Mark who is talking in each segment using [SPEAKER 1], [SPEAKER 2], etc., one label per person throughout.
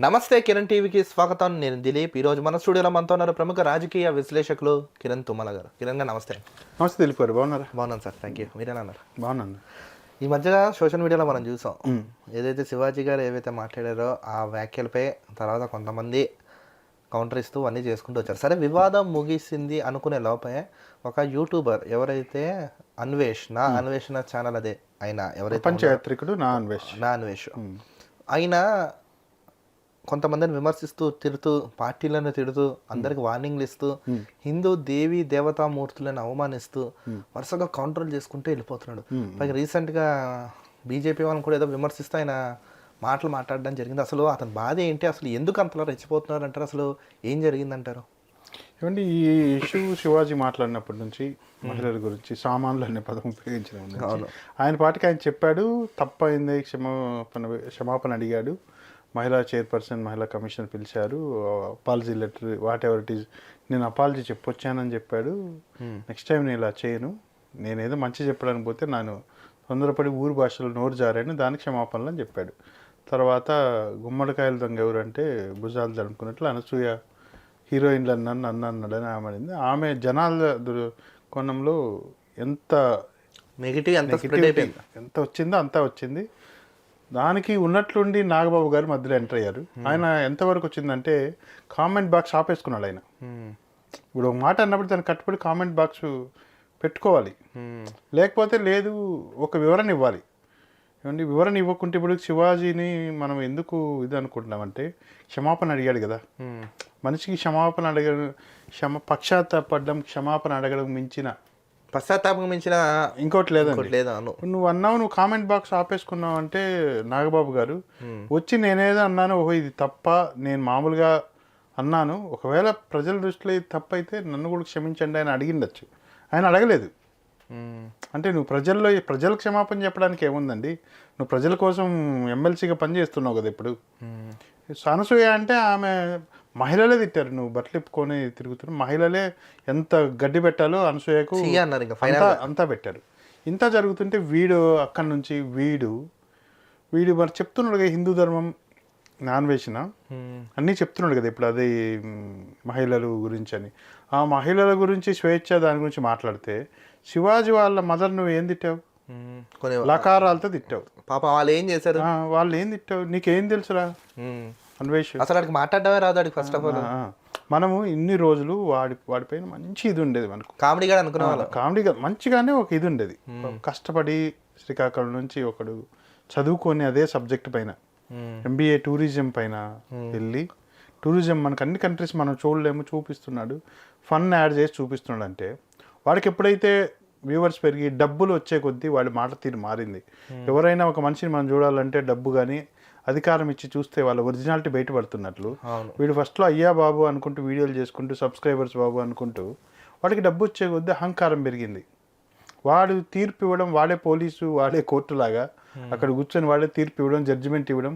[SPEAKER 1] నమస్తే కిరణ్ టీవీకి స్వాగతం. నేను దిలీప్. ఈరోజు మన స్టూడియోలో మనతో ఉన్నారు ప్రముఖ రాజకీయ విశ్లేషకులు కిరణ్ తుమ్మల గారు. కిరణ్ గారు నమస్తే.
[SPEAKER 2] నమస్తే దిలీప్ గారు బాగున్నారా?
[SPEAKER 1] బాగున్నాను సార్ థ్యాంక్ యూ మీరేనా అన్నారు
[SPEAKER 2] బాగున్నాను.
[SPEAKER 1] ఈ మధ్యగా సోషల్ మీడియాలో మనం చూసాం. ఏదైతే శివాజీ గారు ఏవైతే మాట్లాడారో ఆ వ్యాఖ్యలపై తర్వాత కొంతమంది కౌంటర్ ఇస్తూ అన్నీ చేసుకుంటూ వచ్చారు. సరే వివాదం ముగిసింది అనుకునే లోపే ఒక యూట్యూబర్ ఎవరైతే అన్వేష్ నా అన్వేషణ ఛానల్ అదే ఆయన ఎవరైతే
[SPEAKER 2] పంచయాత్రికుడు నా అన్వేష్.
[SPEAKER 1] నా అన్వేష్. ఆయన కొంతమందిని విమర్శిస్తూ తిడుతూ పార్టీలను తిడుతూ అందరికి వార్నింగ్లు ఇస్తూ హిందూ దేవి దేవతామూర్తులను అవమానిస్తూ వరుసగా కౌంటర్లు చేసుకుంటూ వెళ్ళిపోతున్నాడు. పైగా రీసెంట్గా బీజేపీ వాళ్ళని కూడా ఏదో విమర్శిస్తూ ఆయన మాటలు మాట్లాడడం జరిగింది. అసలు అతని బాధ ఏంటి? అసలు ఎందుకు అంతలా రెచ్చిపోతున్నారు అంటారు? అసలు ఏం జరిగిందంటారు?
[SPEAKER 2] ఏమండి ఈ ఇష్యూ శివాజీ మాట్లాడినప్పటి నుంచి మహిళల గురించి సామాన్లు అనే పదం ఉపయోగించడం ఆయన పాటికి ఆయన చెప్పాడు తప్పైంది క్షమాపణ క్షమాపణ అడిగాడు. మహిళా చైర్పర్సన్ మహిళా కమిషన్ పిలిచారు. Apology letter whatever it is నేను అపాలజీ చెప్పొచ్చానని చెప్పాడు. నెక్స్ట్ టైం నేను ఇలా చేయను. నేనేదో మంచి చెప్పడానికి పోతే నేను తొందరపడి ఊరు భాషలో నోరు జారాను దానికి క్షమాపణలు అని చెప్పాడు. తర్వాత గుమ్మడికాయల దొంగ ఎవరంటే భుజాలు జరుపుకున్నట్లు అనసూయ హీరోయిన్లు అన్నాను నన్ను అన్నాడని ఆమె అనింది. ఆమె జనాల కోణంలో ఎంత
[SPEAKER 1] నెగిటివ్ ఎంత
[SPEAKER 2] వచ్చిందో అంతా వచ్చింది. దానికి ఉన్నట్లుండి నాగబాబు గారు మధ్యలో ఎంటర్ అయ్యారు ఆయన ఎంతవరకు వచ్చిందంటే కామెంట్ బాక్స్ ఆపేసుకున్నాడు ఆయన
[SPEAKER 1] Hmm.
[SPEAKER 2] ఇప్పుడు ఒక మాట అన్నప్పుడు దాన్ని కట్టుబడి కామెంట్ బాక్స్ పెట్టుకోవాలి
[SPEAKER 1] Hmm.
[SPEAKER 2] లేకపోతే లేదు ఒక వివరణ ఇవ్వాలి ఏమండి వివరణ ఇవ్వకుంటే ఇప్పుడు శివాజీని మనం ఎందుకు ఇది అనుకుంటున్నామంటే క్షమాపణ అడిగాడు కదా
[SPEAKER 1] Hmm.
[SPEAKER 2] మనిషికి క్షమాపణ అడగడం క్షమ పశ్చాత్తాపడడం క్షమాపణ అడగడం మించిన
[SPEAKER 1] పశ్చాత్తాపం మించిన
[SPEAKER 2] ఇంకోటి
[SPEAKER 1] లేదా
[SPEAKER 2] ఇప్పుడు నువ్వు అన్నావు నువ్వు కామెంట్ బాక్స్ ఆపేసుకున్నావు అంటే నాగబాబు గారు వచ్చి నేనేదో అన్నాను ఓహో ఇది తప్ప నేను మామూలుగా అన్నాను. ఒకవేళ ప్రజల దృష్టిలో ఇది తప్పు అయితే నన్ను కూడా క్షమించండి ఆయన అడిగిండొచ్చు. ఆయన అడగలేదు. అంటే నువ్వు ప్రజల్లో ప్రజల క్షమాపణ చెప్పడానికి ఏముందండి? నువ్వు ప్రజల కోసం ఎమ్మెల్సీగా పనిచేస్తున్నావు కదా ఇప్పుడు. అనసూయ అంటే ఆమె మహిళలే తిట్టారు. నువ్వు బట్టలు ఇప్పుకొని తిరుగుతున్నావు మహిళలే ఎంత గడ్డి పెట్టాలో అనసూయకు అంతా పెట్టారు. ఇంత జరుగుతుంటే వీడు అక్కడి నుంచి వీడు వీడు మరి చెప్తున్నాడు కదా హిందూ ధర్మం నాన్ వేసిన అన్నీ చెప్తున్నాడు కదా ఇప్పుడు అదే మహిళల గురించి అని. ఆ మహిళల గురించి స్వేచ్ఛ దాని గురించి మాట్లాడితే శివాజీ వాళ్ళ మదర్ నువ్వు ఏం తిట్టావు? లకారాలతో తిట్టావు.
[SPEAKER 1] పాప వాళ్ళు ఏం చేశారు?
[SPEAKER 2] వాళ్ళు ఏం తిట్టావు? నీకేం తెలుసురా. అన్వేష్.
[SPEAKER 1] అసలు వాడికి మాట్లాడడమే రాదు వాడికి ఫస్ట్ ఆఫ్ ఆల్
[SPEAKER 2] మనము ఇన్ని రోజులు వాడి వాడిపైన మంచి ఇది ఉండేది మనకు.
[SPEAKER 1] కామెడీగా అనుకునే వాళ్ళు.
[SPEAKER 2] కామెడీగా మంచిగానే ఒక ఇది ఉండేది. కష్టపడి శ్రీకాకుళం నుంచి ఒకడు చదువుకొని అదే సబ్జెక్ట్ పైన. ఎంబీఏ టూరిజం పైన వెళ్ళి టూరిజం మనకు అన్ని కంట్రీస్ మనం చూడలేము చూపిస్తున్నాడు. ఫన్ యాడ్ చేసి చూపిస్తున్నాడు అంటే వాడికి ఎప్పుడైతే వ్యూవర్స్ పెరిగి డబ్బులు వచ్చే కొద్దీ వాడి మాట తీరు మారింది. ఎవరైనా ఒక మనిషిని మనం చూడాలంటే డబ్బు కానీ అధికారం ఇచ్చి చూస్తే వాళ్ళ ఒరిజినాలిటీ బయటపడుతున్నట్లు. వీడు ఫస్ట్లో అయ్యా బాబు అనుకుంటూ వీడియోలు చేసుకుంటూ సబ్స్క్రైబర్స్ బాబు అనుకుంటూ వాడికి డబ్బు వచ్చే కొద్దీ అహంకారం పెరిగింది. వాడు తీర్పు ఇవ్వడం వాడే పోలీసు వాడే కోర్టు లాగా అక్కడ కూర్చొని వాడే తీర్పు ఇవ్వడం జడ్జిమెంట్ ఇవ్వడం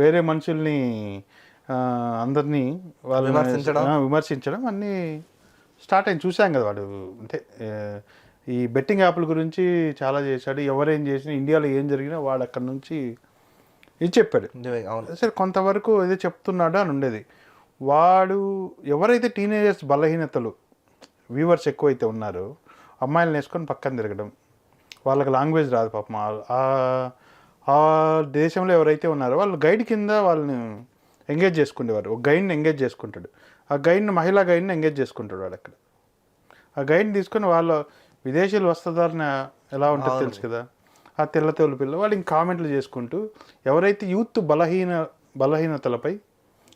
[SPEAKER 2] వేరే మనుషుల్ని అందరినీ వాళ్ళని
[SPEAKER 1] విమర్శించడం.
[SPEAKER 2] అన్నీ స్టార్ట్ అయింది చూసాం కదా వాడు. అంటే ఈ బెట్టింగ్ యాప్ల గురించి చాలా చేశాడు. ఎవరేం చేసినా ఇండియాలో ఏం జరిగినా వాడు అక్కడ నుంచి ఇది చెప్పాడు.
[SPEAKER 1] అవును.
[SPEAKER 2] సరే కొంతవరకు ఏదో చెప్తున్నాడు అని ఉండేది. వాడు ఎవరైతే టీనేజర్స్ బలహీనతలు వ్యూవర్స్ ఎక్కువైతే ఉన్నారో అమ్మాయిలను వేసుకొని పక్కన తిరగడం వాళ్ళకి లాంగ్వేజ్ రాదు పాపం. ఆ- దేశంలో ఎవరైతే ఉన్నారో వాళ్ళు గైడ్ కింద వాళ్ళని ఎంగేజ్ చేసుకునేవారు ఒక గైడ్ని ఎంగేజ్ చేసుకుంటాడు. ఆ గైడ్ని మహిళా గైడ్ని ఎంగేజ్ చేసుకుంటాడు వాడు అక్కడ. ఆ గైడ్ని తీసుకొని వాళ్ళ విదేశీయులు వస్తుందారని ఎలా ఉంటుందో తెలుసు కదా? ఆ తెల్ల తోలు పిల్ల వాళ్ళు ఇంక కామెంట్లు చేసుకుంటూ ఎవరైతే యూత్ బలహీన బలహీనతలపై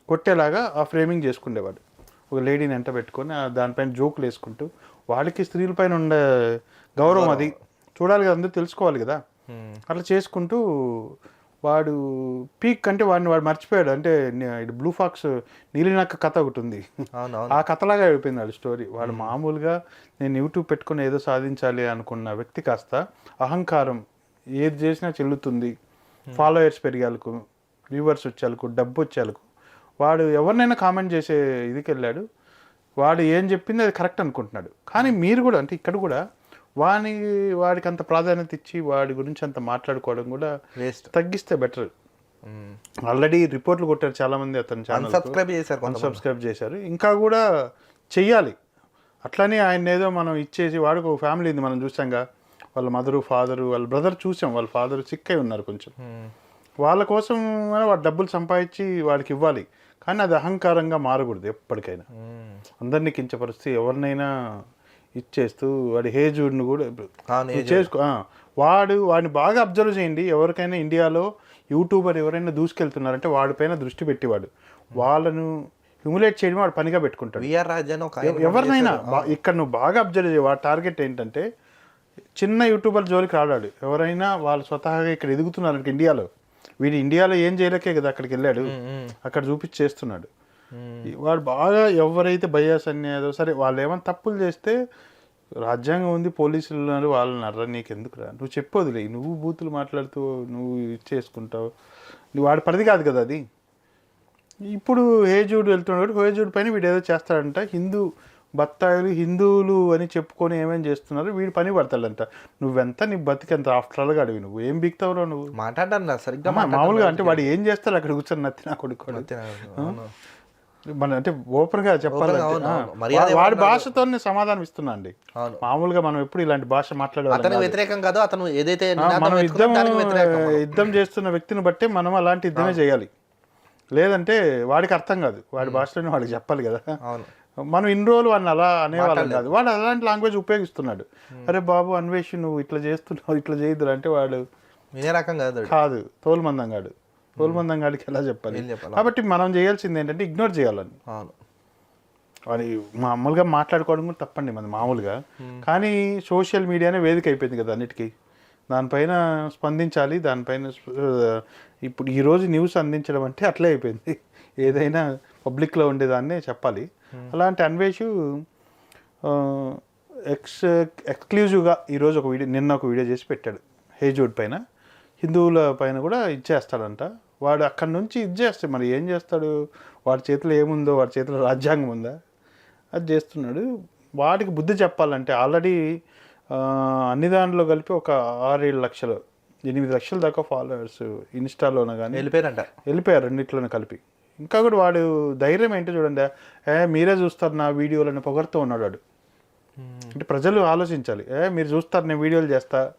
[SPEAKER 2] కొట్టేలాగా ఆ ఫ్రేమింగ్ చేసుకునేవాడు ఒక లేడీని ఎంట పెట్టుకొని ఆ దానిపైన జోకులు వేసుకుంటూ వాళ్ళకి స్త్రీలపైన ఉండే గౌరవం అది. చూడాలి కదా అందరూ తెలుసుకోవాలి కదా. అట్లా చేసుకుంటూ వాడు పీక్ అంటే వాడిని వాడు మర్చిపోయాడు. అంటే బ్లూ ఫాక్స్ నీలినక్క కథ ఒకటి ఉంది. ఆ కథలాగా అయిపోయింది వాడి స్టోరీ. వాడు మామూలుగా నేను యూట్యూబ్ పెట్టుకుని ఏదో సాధించాలి అనుకున్న వ్యక్తి కాస్త అహంకారం ఏది చేసినా చెల్లుతుంది. ఫాలోయర్స్ పెరిగాలకు వ్యూవర్స్ వచ్చేలకు డబ్బు వచ్చేలకు. వాడు ఎవరినైనా కామెంట్ చేసే ఇదికి వెళ్ళాడు. వాడు ఏం చెప్పింది అది కరెక్ట్ అనుకుంటున్నాడు. కానీ మీరు కూడా అంటే ఇక్కడ కూడా వాని వాడికి అంత ప్రాధాన్యత ఇచ్చి వాడి గురించి అంత మాట్లాడుకోవడం కూడా
[SPEAKER 1] వేస్ట్
[SPEAKER 2] తగ్గిస్తే బెటర్ ఆల్రెడీ రిపోర్ట్లు కొట్టారు చాలా మంది అతని ఛానల్
[SPEAKER 1] అన్సబ్స్క్రైబ్ చేశారు
[SPEAKER 2] సబ్స్క్రైబ్ చేశారు. ఇంకా కూడా చెయ్యాలి. అట్లనే ఆయన ఏదో మనం ఇచ్చేసి వాడికి ఒక ఫ్యామిలీ ఉంది మనం చూసాంగా. వాళ్ళ మదరు ఫాదరు వాళ్ళ బ్రదర్ చూసాం. వాళ్ళ ఫాదర్ సిక్ అయి ఉన్నారు కొంచెం. వాళ్ళ కోసం వాడు డబ్బులు సంపాదించి వాడికి ఇవ్వాలి. కానీ అది అహంకారంగా మారకూడదు ఎప్పటికైనా. అందరినీ కించపరిస్తే ఎవరినైనా ఇచ్చేస్తూ వాడి హేజుడ్ని కూడా చేసుకో వాడు వాడిని బాగా అబ్జర్వ్ చేయండి. ఎవరికైనా ఇండియాలో యూట్యూబర్ ఎవరైనా దూసుకెళ్తున్నారంటే వాడిపైన దృష్టి పెట్టేవాడు. వాళ్ళను హ్యూములేట్ చేయడం వాడు పనిగా పెట్టుకుంటాడు.
[SPEAKER 1] విఆర్
[SPEAKER 2] ఎవరినైనా ఇక్కడ నువ్వు బాగా అబ్జర్వ్ చేయ. వాడి టార్గెట్ ఏంటంటే చిన్న యూట్యూబర్ జోలికి రాడాడు. ఎవరైనా వాళ్ళు స్వతహాగా ఇక్కడ ఎదుగుతున్నారు అంటే ఇండియాలో. వీడు ఇండియాలో ఏం చేయలేకే కదా అక్కడికి వెళ్ళాడు. అక్కడ చూపించి చేస్తున్నాడు. వాడు బాగా ఎవరైతే బయాస్ అనేది సరే వాళ్ళు ఏమైనా తప్పులు చేస్తే రాజ్యాంగం ఉంది పోలీసులు ఉన్నారు వాళ్ళు నర్ర నీకు ఎందుకురా నువ్వు చెప్పొదిలే నువ్వు బూతులు మాట్లాడుతూ నువ్వు ఇచ్చేసుకుంటావు నువ్వు వాడి పరిధి కాదు కదా అది. ఇప్పుడు హేజూడ్ వెళ్తున్నాడు. హేజూడ్ పైన వీడు ఏదో చేస్తాడంట. హిందూ బత్తాయిలు హిందువులు అని చెప్పుకొని ఏమేమి చేస్తున్నారు? వీడు పని పడతాడంట. నువ్వెంత నీ బతికెంత ఆఫ్టర్ ఆల్గా అడివి నువ్వు? ఏం బిక్తావురా నువ్వు?
[SPEAKER 1] మాట్లాడన్నా సరిగ్గా
[SPEAKER 2] మామూలుగా అంటే వాడు ఏం చేస్తాడు అక్కడ కూర్చొని? నత్తి నా కొడుకు. మన అంటే
[SPEAKER 1] ఓపెన్గా
[SPEAKER 2] వా- వాడి భాషతోనే సమాధానం ఇస్తున్నా అండి. మామూలుగా మనం ఎప్పుడు ఇలాంటి భాష మాట్లాడే
[SPEAKER 1] అతనికి వ్యతిరేకం కాదు అతను ఏదైతే
[SPEAKER 2] మనం యుద్ధం. యుద్ధం చేస్తున్న వ్యక్తిని బట్టి మనం అలాంటి యుద్ధమే చేయాలి. లేదంటే వాడికి అర్థం కాదు. వాడి భాషలోనే వాడికి చెప్పాలి కదా.
[SPEAKER 1] అవును.
[SPEAKER 2] మనం ఇన్ని రోజులు వాడిని అలా అనేవాళ్ళం కాదు. వాడు అలాంటి లాంగ్వేజ్ ఉపయోగిస్తున్నాడు. అరే బాబు అన్వేష్ నువ్వు ఇట్లా చేస్తున్నావు ఇట్లా చేయదురు అంటే వాడు
[SPEAKER 1] వినే రకం కాదు.
[SPEAKER 2] కాదు తోలుమందంగాడు తోలుమందంగాడికి ఎలా చెప్పాలి? కాబట్టి మనం చేయాల్సింది ఏంటంటే ఇగ్నోర్ చేయాలని అది మామూలుగా మాట్లాడుకోవడం కూడా తప్పండి మన మామూలుగా. కానీ సోషల్ మీడియానే వేదిక అయిపోయింది కదా అన్నిటికీ. దానిపైన స్పందించాలి దానిపైన ఇప్పుడు ఈరోజు న్యూస్ అందించడం అంటే అట్లే అయిపోయింది. ఏదైనా పబ్లిక్లో ఉండేదాన్నే చెప్పాలి. అలాంటి అన్వేషు ఎక్స్ ఎక్స్క్లూజివ్గా ఈరోజు ఒక వీడియో నిన్న ఒక వీడియో చేసి పెట్టాడు హేజోడ్ పైన. హిందువుల పైన కూడా ఇచ్చేస్తాడంట. వాడు అక్కడి నుంచి ఇచ్చేస్తాడు మరి ఏం చేస్తాడు? వాడి చేతిలో ఏముందో? వాడి చేతిలో రాజ్యాంగం ఉందా? అది చేస్తున్నాడు. వాడికి బుద్ధి చెప్పాలంటే ఆల్రెడీ అన్ని దాంట్లో కలిపి ఒక ఆరేడు లక్షలు ఎనిమిది లక్షల దాకా ఫాలోవర్స్ ఇన్స్టాలోన కానీ
[SPEAKER 1] వెళ్ళిపోయారంట.
[SPEAKER 2] వెళ్ళిపోయారు రెండిట్లోనే కలిపి. ఇంకా కూడా వాడు ధైర్యం ఏంటో చూడండి. ఏ మీరే చూస్తారు నా వీడియోలను పొగడుతూ ఉన్నాడు వాడు. అంటే ప్రజలు ఆలోచించాలి. ఏ మీరు చూస్తారు నేను వీడియోలు చేస్తా.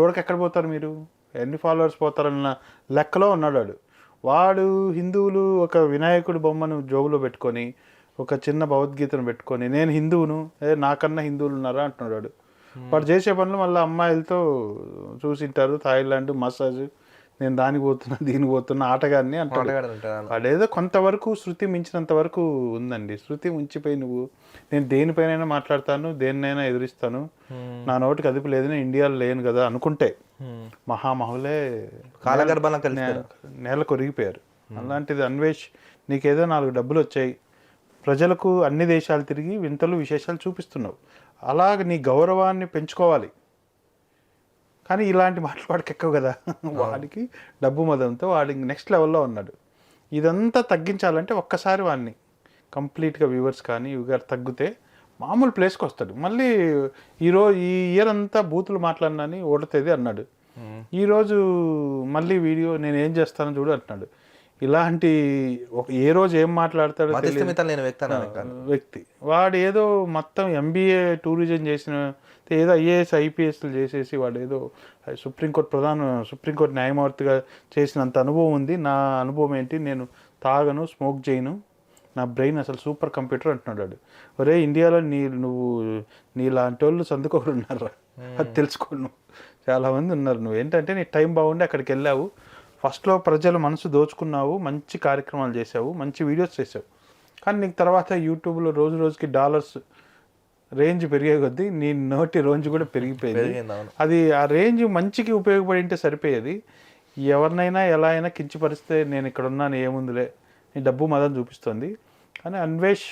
[SPEAKER 2] చూడక ఎక్కడ పోతారు మీరు? ఎన్ని ఫాలోవర్స్ పోతారన్న లెక్కలో ఉన్నాడు వాడు. వాడు హిందువులు ఒక వినాయకుడి బొమ్మను జోబులో పెట్టుకొని ఒక చిన్న భగవద్గీతను పెట్టుకొని నేను హిందువును ఏ నాకన్నా హిందువులు ఉన్నారా అంటున్నాడు వాడు. వాడు చేసే పనులు మళ్ళీ అమ్మాయిలతో చూసింటారు. థాయిలాండ్ మసాజ్ నేను దానికి పోతున్నా దీనికి పోతున్నా ఆటగాన్ని అంటాడు. వాడేదో కొంతవరకు శృతి మించినంత వరకు ఉందండి. శృతి ఉంచిపోయి నువ్వు నేను దేనిపైనైనా మాట్లాడతాను దేన్నైనా ఎదురిస్తాను. నా నోటికి అదుపు లేదు నేను ఇండియాలో లేను కదా అనుకుంటే మహామహులే నే- నేల కొరిగిపోయారు. అలాంటిది అన్వేష్ నీకేదో నాలుగు డబ్బులు వచ్చాయి. ప్రజలకు అన్ని దేశాలు తిరిగి వింతలు విశేషాలు చూపిస్తున్నావు. అలాగ నీ గౌరవాన్ని పెంచుకోవాలి. కానీ ఇలాంటి మాటలు వాడికి ఎక్కవు కదా. వాడికి డబ్బు మదంతో వాడి నెక్స్ట్ లెవెల్లో ఉన్నాడు. ఇదంతా తగ్గించాలంటే ఒక్కసారి వాడిని కంప్లీట్గా వ్యూవర్స్ కానీ ఇవి గారు తగ్గితే మామూలు ప్లేస్కి వస్తాడు. మళ్ళీ ఈరోజు ఈ ఇయర్ అంతా బూతులు మాట్లాడినని ఓడతేది అన్నాడు. ఈరోజు మళ్ళీ వీడియో నేను ఏం చేస్తానో చూడు అంటున్నాడు. ఇలాంటి ఒక ఏ రోజు ఏం మాట్లాడతాడో
[SPEAKER 1] వ్యక్తి
[SPEAKER 2] వాడు ఏదో మొత్తం ఎంబీఏ టూరిజం చేసిన ఏదో ఐఏఎస్ ఐపీఎస్లు చేసేసి వాడు ఏదో సుప్రీంకోర్టు ప్రధాన సుప్రీంకోర్టు న్యాయమూర్తిగా చేసినంత అనుభవం ఉంది. నా అనుభవం ఏంటి? నేను తాగను స్మోక్ చేయను. నా బ్రెయిన్ అసలు సూపర్ కంప్యూటర్ అంటున్నాడు వాడు. ఒరే ఇండియాలో నీ నువ్వు నీలాంటి వాళ్ళు సందుకోరు ఉన్నారు అది తెలుసుకో నువ్వు. చాలామంది ఉన్నారు. నువ్వు ఏంటంటే నీ టైం బాగుండి అక్కడికి వెళ్ళావు. ఫస్ట్లో ప్రజల మనసు దోచుకున్నావు మంచి కార్యక్రమాలు చేసావు మంచి వీడియోస్ చేసావు కానీ నీకు తర్వాత యూట్యూబ్లో రోజు రోజుకి డాలర్స్ రేంజ్ పెరిగే కొద్దీ నీ నోటి రేంజ్ కూడా పెరిగిపోయింది. అది ఆ రేంజ్ మంచికి ఉపయోగపడి ఉంటే సరిపోయేది. ఎవరినైనా ఎలా అయినా కించపరిస్తే నేను ఇక్కడ ఉన్నాను ఏముందిలే నీ డబ్బు మదం చూపిస్తుంది. కానీ అన్వేష్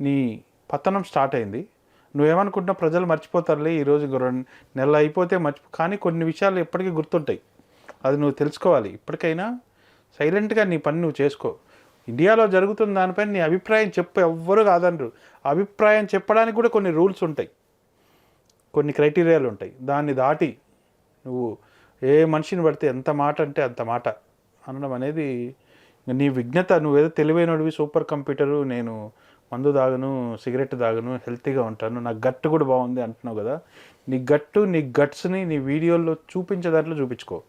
[SPEAKER 2] నీ పతనం స్టార్ట్ అయింది. నువ్వేమనుకుంటున్నావు ప్రజలు మర్చిపోతారులే ఈరోజు నెలలు అయిపోతే మర్చిపో కానీ కొన్ని విషయాలు ఎప్పటికీ గుర్తుంటాయి. అది నువ్వు తెలుసుకోవాలి. ఇప్పటికైనా సైలెంట్గా నీ పని నువ్వు చేసుకో. ఇండియాలో జరుగుతున్న దానిపైన నీ అభిప్రాయం చెప్పు ఎవ్వరు కాదనరు. అభిప్రాయం చెప్పడానికి కూడా కొన్ని రూల్స్ ఉంటాయి. కొన్ని క్రైటీరియాలు ఉంటాయి. దాన్ని దాటి నువ్వు ఏ మనిషిని పడితే ఎంత మాట అంటే అంత మాట. అనడం అనేది నీ విజ్ఞత నువ్వేదో తెలివైనడివి సూపర్ కంప్యూటరు నేను మందు తాగను సిగరెట్ తాగను హెల్తీగా ఉంటాను నా గట్టు కూడా బాగుంది అంటున్నావు కదా. నీ గట్టు నీ గట్స్ని నీ వీడియోల్లో చూపించే దాంట్లో చూపించుకో.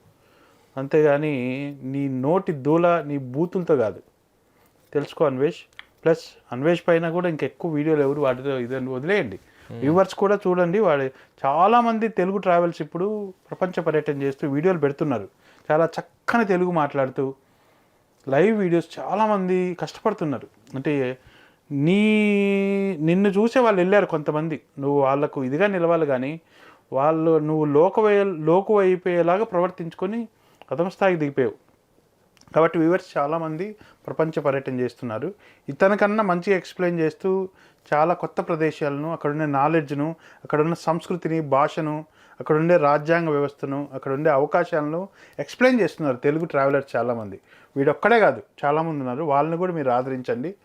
[SPEAKER 2] అంతేగాని నీ నోటి దూల నీ బూతులతో కాదు. తెలుసుకో అన్వేష్. ప్లస్ అన్వేష్ పైన కూడా ఇంకెక్కువ వీడియోలు ఎవరు వాటితో ఇదని వదిలేయండి. వ్యూవర్స్ కూడా చూడండి. వాడి చాలామంది తెలుగు ట్రావెల్స్ ఇప్పుడు ప్రపంచ పర్యటన చేస్తూ వీడియోలు పెడుతున్నారు. చాలా చక్కని తెలుగు మాట్లాడుతూ లైవ్ వీడియోస్ చాలామంది కష్టపడుతున్నారు. అంటే నీ నిన్ను చూసే వాళ్ళు వెళ్ళారు కొంతమంది. నువ్వు వాళ్ళకు ఇదిగా నిలవాలి కానీ వాళ్ళు నువ్వు లోకవై లోకు అయిపోయేలాగా ప్రవర్తించుకొని ప్రథమ స్థాయికి దిగిపోయావు. కాబట్టి వ్యూవర్స్ చాలామంది ప్రపంచ పర్యటన చేస్తున్నారు. ఇతనికన్నా మంచిగా ఎక్స్ప్లెయిన్ చేస్తూ చాలా కొత్త ప్రదేశాలను అక్కడున్న నాలెడ్జ్ను అక్కడున్న సంస్కృతిని భాషను అక్కడుండే రాజ్యాంగ వ్యవస్థను అక్కడుండే అవకాశాలను ఎక్స్ప్లెయిన్ చేస్తున్నారు తెలుగు ట్రావెలర్స్ చాలామంది. వీడొక్కడే కాదు చాలామంది ఉన్నారు. వాళ్ళని కూడా మీరు ఆదరించండి.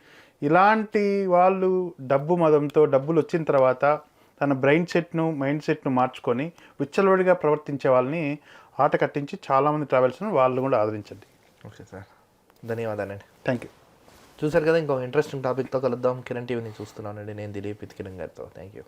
[SPEAKER 2] ఇలాంటి వాళ్ళు డబ్బు మదంతో డబ్బులు వచ్చిన తర్వాత తన బ్రెయిన్ సెట్ను మైండ్ సెట్ను మార్చుకొని విచ్చలవిడిగా ప్రవర్తించే వాళ్ళని ఆట కట్టించి చాలామంది ట్రావెల్స్ను వాళ్ళు కూడా ఆదరించండి.
[SPEAKER 1] Okay sir. ధన్యవాదాలండి.
[SPEAKER 2] Thank you.
[SPEAKER 1] చూసారు కదా ఇంకో ఇంట్రెస్టింగ్ టాపిక్తో కలుద్దాం. కిరణ్ టీవీని చూస్తున్నానండి. నేను దిలీప్ కిరణ్ గారితో. Thank you.